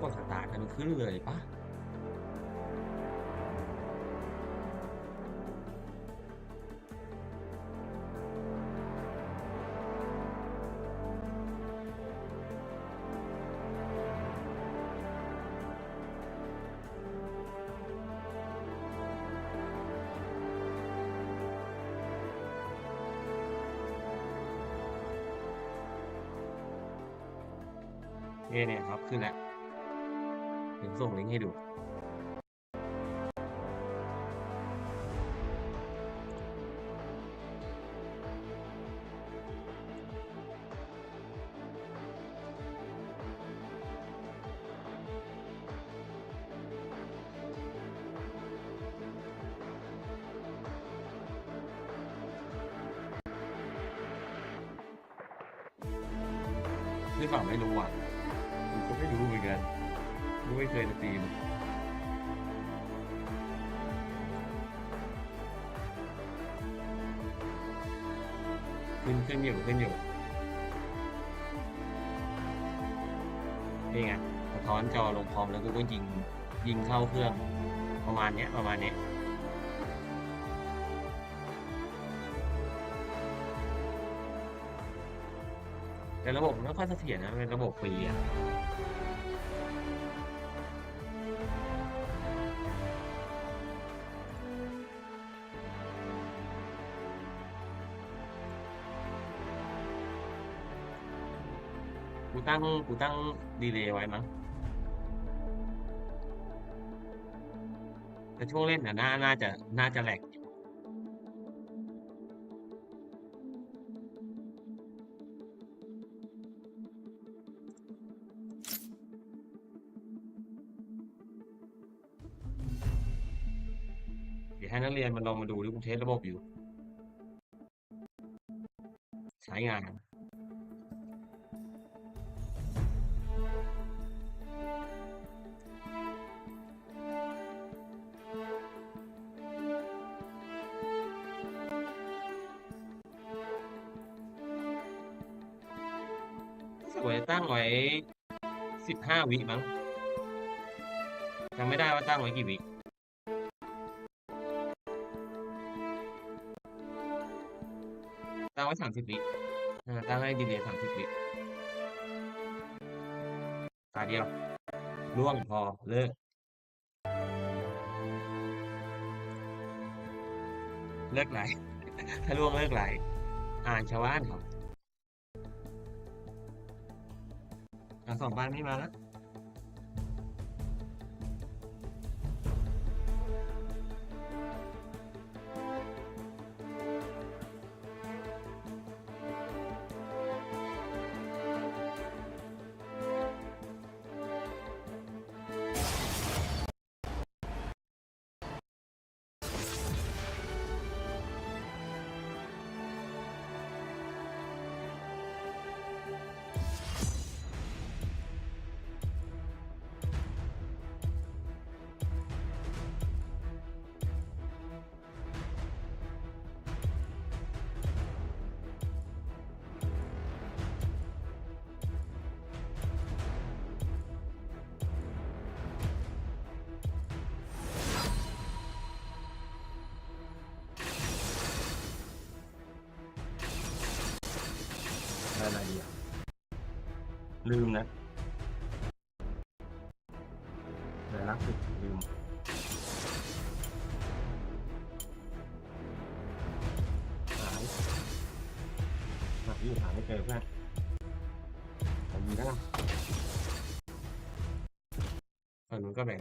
กดสตาร์ทกันขึ้นเลยปะเนี่ยเนี่ยครับขึ้นแล้ว ส่งลิงก์ให้ดูหรือเปล่าไม่รู้อะผมก็ไม่รู้เหมือนกัน กูไม่เคยสตรีมขึ้นขึ้นอยู่ขึ้นอยู่นี่ไงสะท้อนจอลงคอมแล้วกูก็ยิงยิงเข้าเครื่อง ประมาณเนี้ยประมาณเนี้ยแต่ระบบมันไม่ค่อยเสถียรนะเป็นระบบฟรีอะ กูตั้งกูตั้งดีเลย์ไว้มั้งแต่ช่วงเล่นน่ะน่าน่าจะน่าจะแหลกเดี๋ยวให้นักเรียนมันลองมาดูที่กูเทสระบบอยู่ ใช้งาน ตั้งไว้สิบห้าวิมั้งจำไม่ได้ว่าตั้งไว้กี่วิตั้งไว้สามสิบวิอ่าตั้งให้ดีเลยสามสิบวิตาเดียวล่วงพอเลิก เลิกไหลถ้าล่วงเลิกไหลอ่านชาวบ้านเขา สองบ้านไม่มาแล้ว ลืมนะเดี๋ยวรักสุดลืมหายหาอยู่หาไม่เจอเพื่อนผมมีแล้วนะฝั่งนู้นก็แบ่ง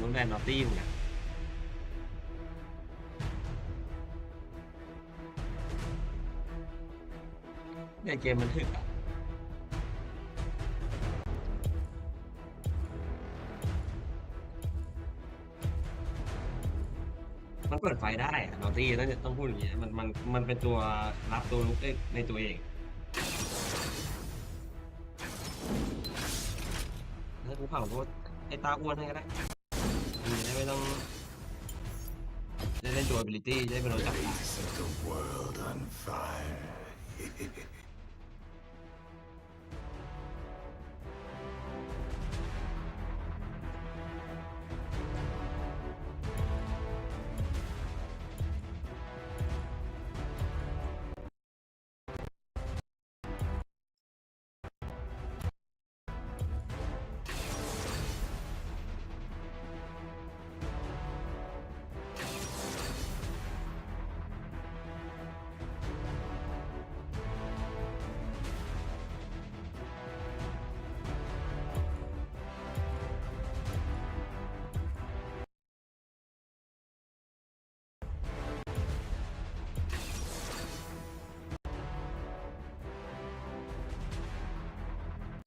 ฝั่งนู้นแบนนอตตี้อยู่เนี่ยในเกมมันถึกอะมันเปิดไฟได้อะนอตตี้ต้องต้องพูดอย่างนี้มันมันมันเป็นตัวรับตัวลุกได้ในตัวเองถ้ากูเผาโทษไอ้ตาอ้วนให้ก็ได้ ไม่ต้องได้เล่นตัว ability จะได้เป็นรู้จักได้ Set the world on fire.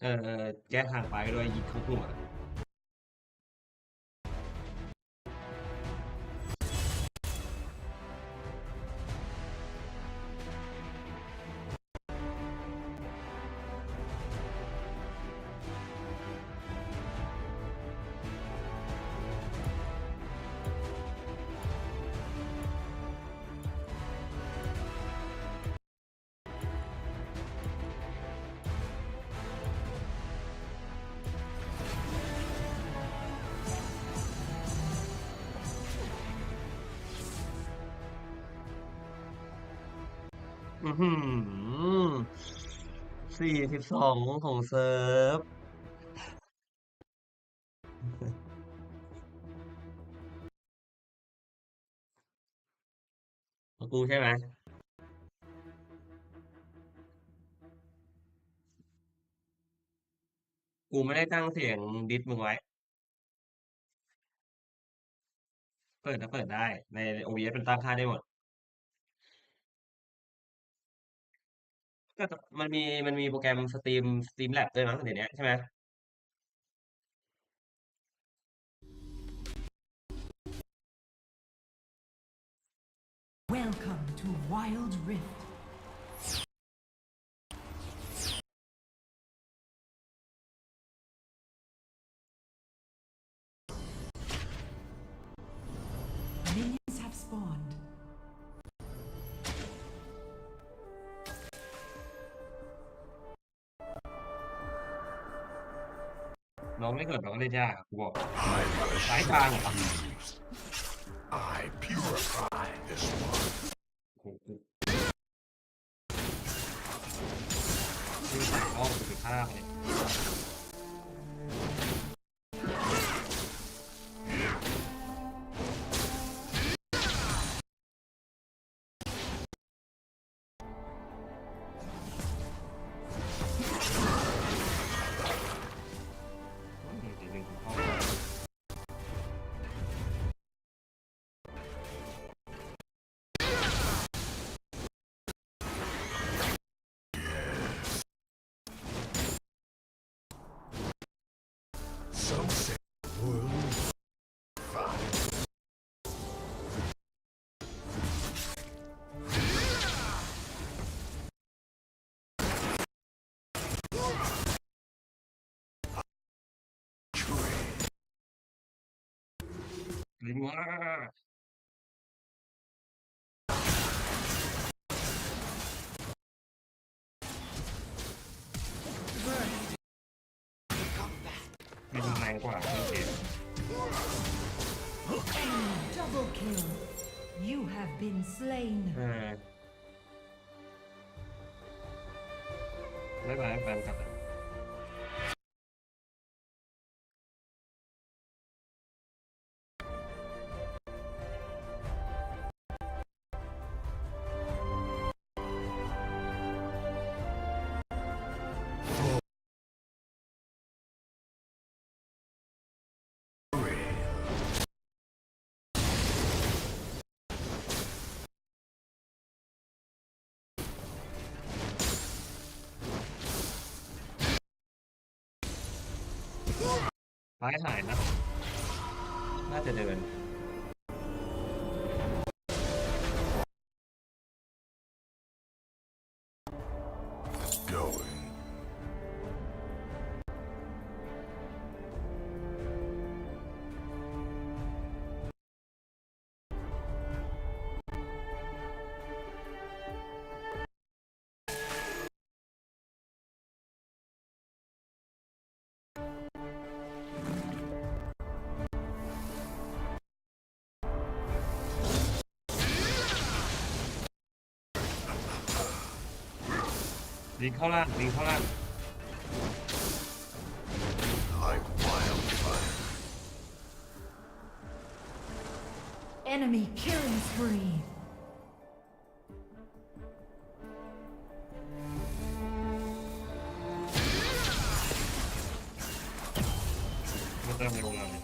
เออแก้ทางไปด้วยยิงเข้ากลุ่มอะอือหือ สี่สิบสองของเซิร์ฟ กูใช่ไหมกูไม่ได้ตั้งเสียงดิสมึงไว้ เปิดนะเปิดได้ ใน OBS เป็นตั้งค่าได้หมด ก็จะมันมีมันมีโปรแกรมสตรีมสตรีมแลบด้วยมั้งเดี๋ยวนี้ใช่ไหม น้องไม่เกิดเราก็เล่นยากอะกูบอก I must สายกลางเหรอ I purify this one. ลิงว่ามีมันแรงกว่าโอเค Double kill. You have been slain. เออไม่ ร้ายหายนะ น่าจะเดิน ลิงเข้าล่างลิงเข้าล่าง Like wildfire. Enemy killing spree. มาเติมในโรงงานเลย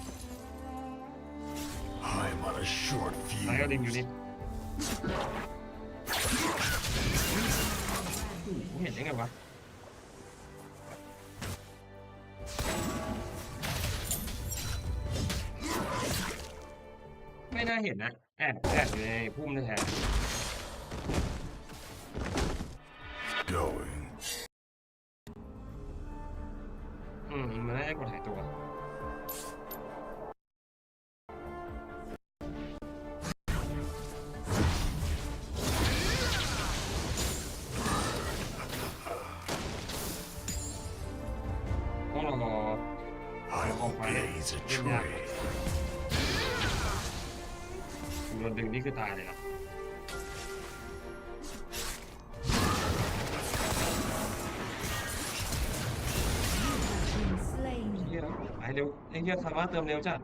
I'm on a short ไหนก็ fuse. ลิงอยู่นี่ ผมเห็นได้ไงวะไม่น่าเห็นนะแอบแอบอยู่ในพุ่มแท้ I will blaze a trail. โดนดึงนี่คือตายเลยครับ Been slain. เฮียไปเร็วไอ้เฮียคาร์มาเติมเร็วจัด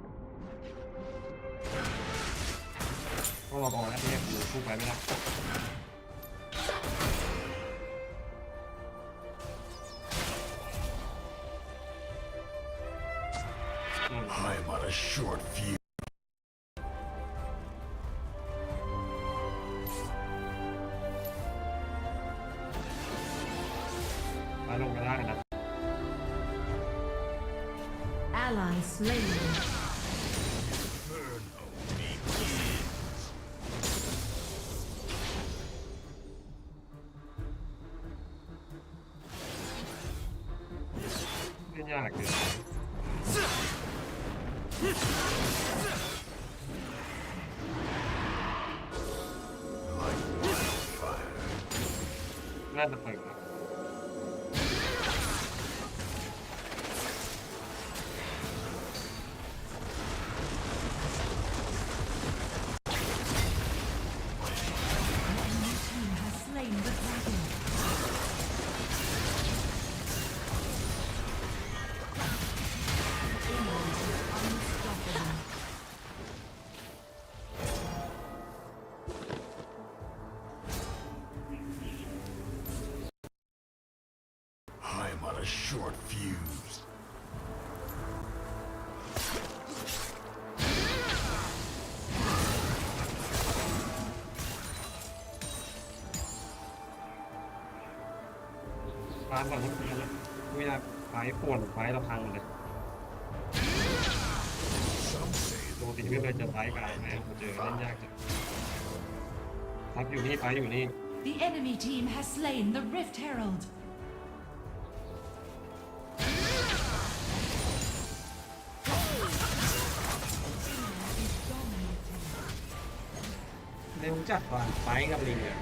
ต้องรอก่อนแล้วไอ้เฮียกูสู้ไปไม่ได้ มาลงกันได้นะ Ally slain. าร์มก่อนทุกทีนะกูอยากไฟป่วนไฟเราพังหมดเลย Some say ปกติไม่เคยเจอไฟกลางแม่กูเจอเล่นยากจังทับอยู่นี่ไฟอยู่นี่ The enemy team has slain the Rift Herald. เร็วจัดว่ะไฟกับลิงเนี่ย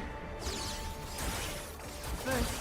First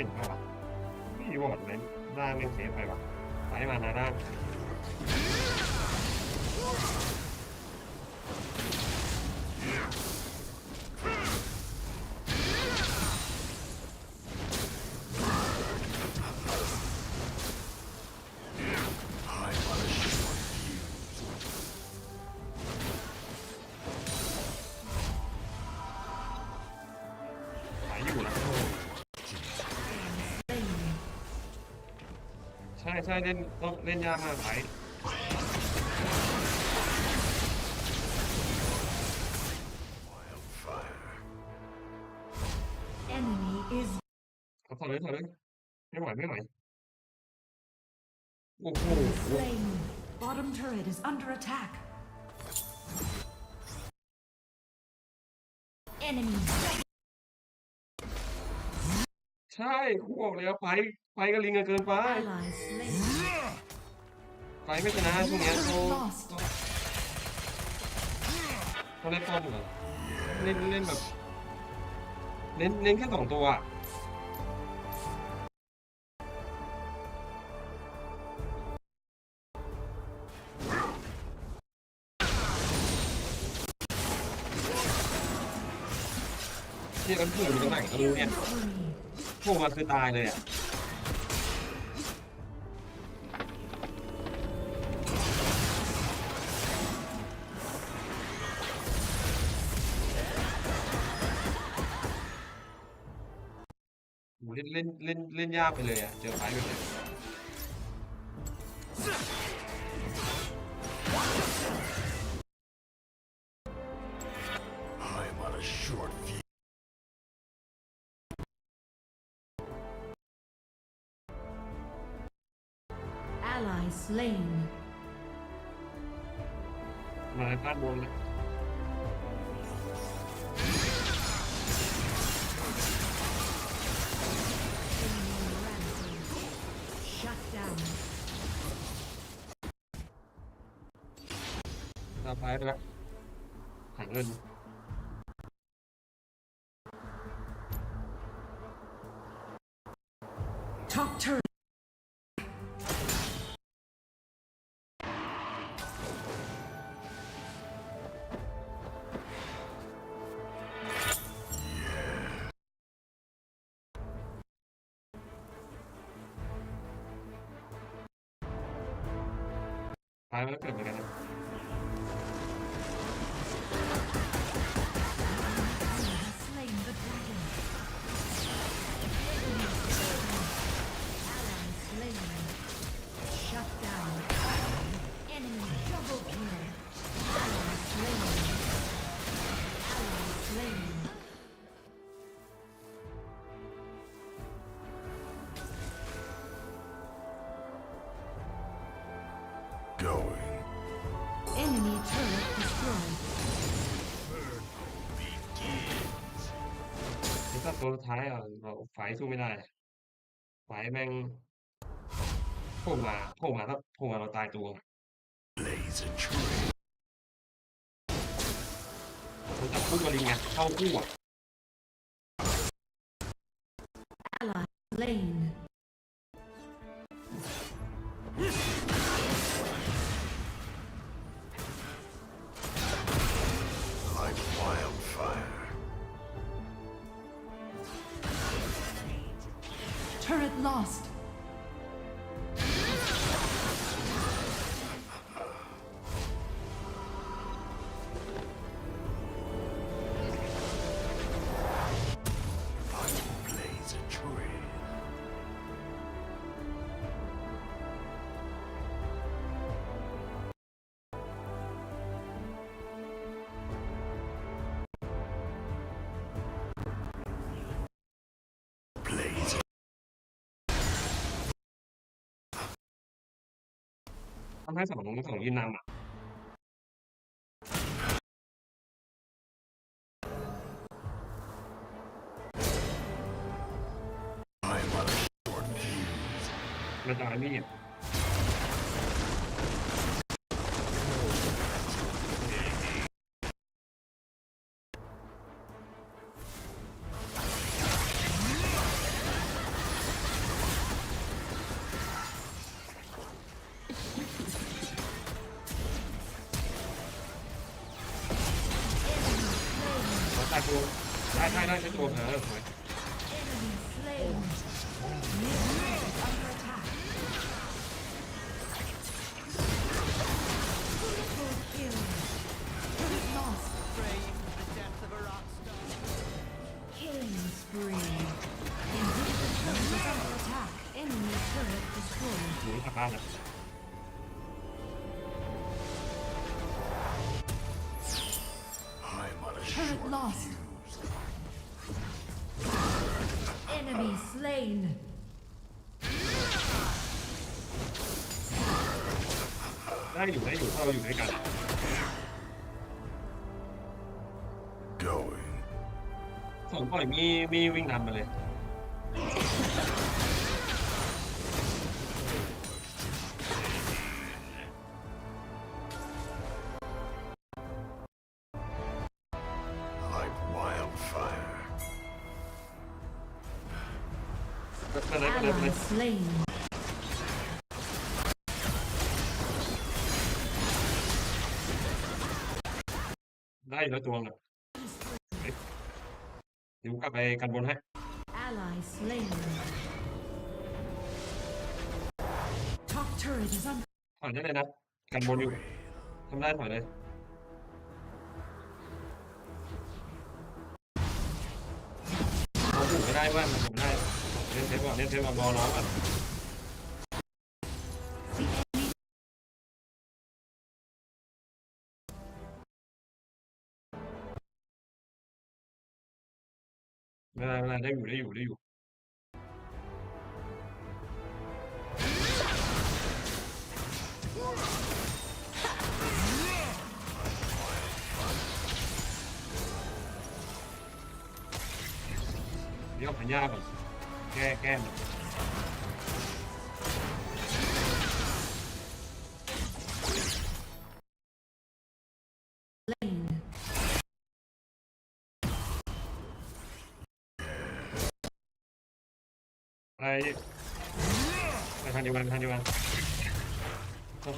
เห็นป่วะไม่รู้ว่าเล่นด้าไม่เสียไปวะไฟมาหน้าด้า ใช่เล่นต้องเล่นยากมากไปเอถอยเลยถอยไม่ไหวไม่ไหวโอ้โห Bottom turret is under attack. ใช่กูบอกแล้วไฟไฟกับลิงกันเกินไป ally slain. ไฟไม่ชนะช่วงเนี้ยเขา Lost. เขาเล่นป้อมเหรอเล่นเล่นแบบเน้นเน้นแค่สองตัวอะที่กันผู้อยู่ตรงไหนก็รู้เนี่ย Spree. พวกมันคือตายเลยอะเล่นเล่นเล่นเล่นยากไปเลยอะ เจอไฟแบบนี้ I'm Ally slain. มาในพาดบนเลย Enemy rampage. Shut down. ตาไฟไปแล้วหาเงิน 还有을个 거. ถ้าตัวสุดท้ายอะเราไฟสู้ไม่ได้ไฟแม่งโผล่มาโผล่มาถ้าโผล่มาเราตายตัว Blaze a trail. มันจับคู่กับลิงไงเข้าคู่อะ Ally slain. ทำให้สองสองยืนนำอะ I'm on a short fuse. มันจะเอามีดเรา ได้ได้ใช้ตัวเออสวย น Going. สองปล่อยมีมีวิ่งนำมาเลย ได้อยู่แล้วตัวน่ะเฮ้ยเดี๋ยวกลับไปกันบนให้ Ally slain. Top turret is on ถอยได้เลยนะ กันบนอยู่ทำได้ถอยเลย เราถูกไม่ได้ว่ามันถูกได้เล่นเทปก่อนเล่นเทปก่อนรอน้องก่อน ไม่เป็นไรไม่เป็นไรได้อยู่ได้อยู่ได้อยู่ เดี๋ยวพันยาก่อนแก้แก้ม slain.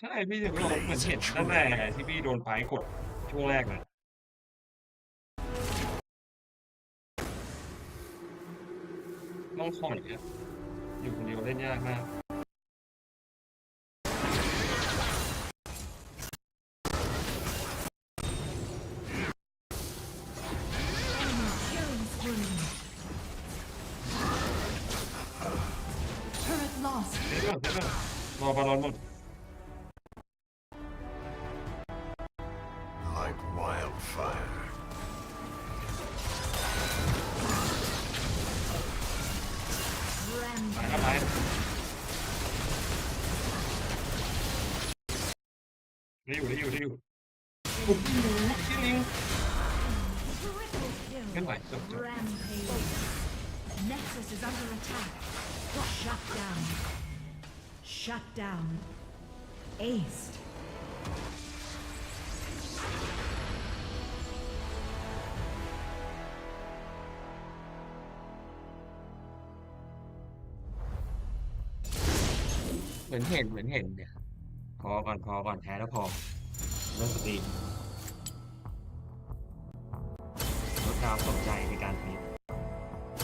ใช่พี่ถึงบอกเหมือนเห็นตั้งแต่ที่พี่โดนไปกดช่วงแรกนะต้องถอยอะอยู่คนเดียวเล่นยากมาก ได้อยู่ได้อยู่ได้อยู่ปุ๊บชิลิง Triple kill. ขึ้นไหวจบจบ Rampage. Nexus is under attack. Shut down. Shut down. Aced. เหมือนเห็นเหมือนเห็นเนี่ย พอก่อนพอก่อนแพ้แล้วพอเรื่องสติลดความสนใจในการผิด